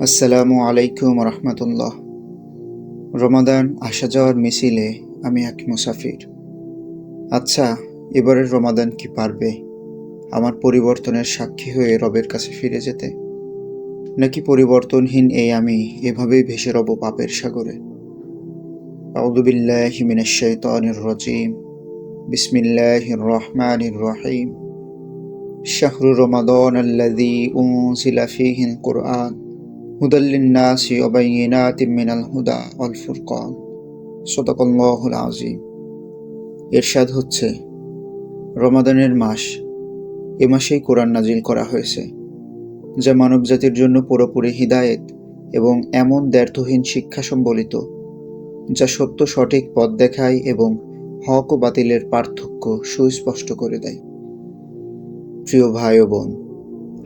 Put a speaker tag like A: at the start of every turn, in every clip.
A: আসসালামু আলাইকুম রহমতুল্লাহ। রমাদান আসা যাওয়ার মিছিলে আমি এক মুসাফির। আচ্ছা এবারের রমাদান কি পারবে? আমার পরিবর্তনের সাক্ষী হয়ে রবের কাছে ফিরে যেতে? নাকি পরিবর্তনহীন এই আমি এভাবেই ভেসে রব পাপের সাগরে? আউদুবিল্লাহি মিনাশ শাইতানির রাজিম। বিসমিল্লাহির রহমানির রহিম। শাহরু রমাদান আল্লাযী উনজিলা হুদা এরশাদ হচ্ছে, রমাদানের মাস, এ মাসেই কোরআন নাজিল করা হয়েছে, যা মানবজাতির জন্য পুরোপুরি হিদায়েত এবং এমন দ্ব্যর্থহীন শিক্ষা সম্বলিত, যা সত্য সঠিক পথ দেখায় এবং হক ও বাতিলের পার্থক্য সুস্পষ্ট করে দেয়। প্রিয় ভাই ও বোন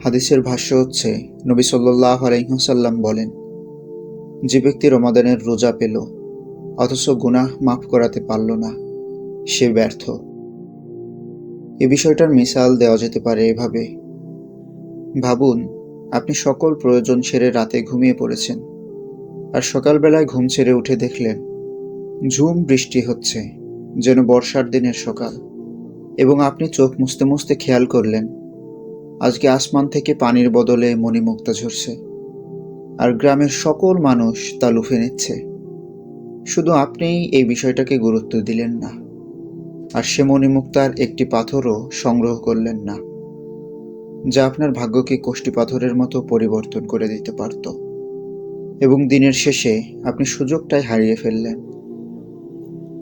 A: হাদিসের ভাষ্য হচ্ছে, নবী সাল্লাহ আলাইহসাল্লাম বলেন, যে ব্যক্তি রমাদানের রোজা পেল, অথচ গুনাহ মাফ করাতে পারল না, সে ব্যর্থ। এ বিষয়টার মিসাল দেওয়া যেতে পারে এভাবে। ভাবুন, আপনি সকল প্রয়োজন সেরে রাতে ঘুমিয়ে পড়েছেন, আর সকালবেলায় ঘুম ছেড়ে উঠে দেখলেন, ঝুম বৃষ্টি হচ্ছে, যেন বর্ষার দিনের সকাল, এবং আপনি চোখ মুছতে মুছতে খেয়াল করলেন আজকে আসমান থেকে পানির বদলে মণিমুক্তা ঝরছে, আর গ্রামের সকল মানুষ তা লুফে নিচ্ছে। শুধু আপনিই এই বিষয়টাকে গুরুত্ব দিলেন না, আর সে মণিমুক্তার একটি পাথরও সংগ্রহ করলেন না, যা আপনার ভাগ্যকে কোষ্টি পাথরের মতো পরিবর্তন করে দিতে পারত। এবং দিনের শেষে আপনি সুযোগটাই হারিয়ে ফেললেন।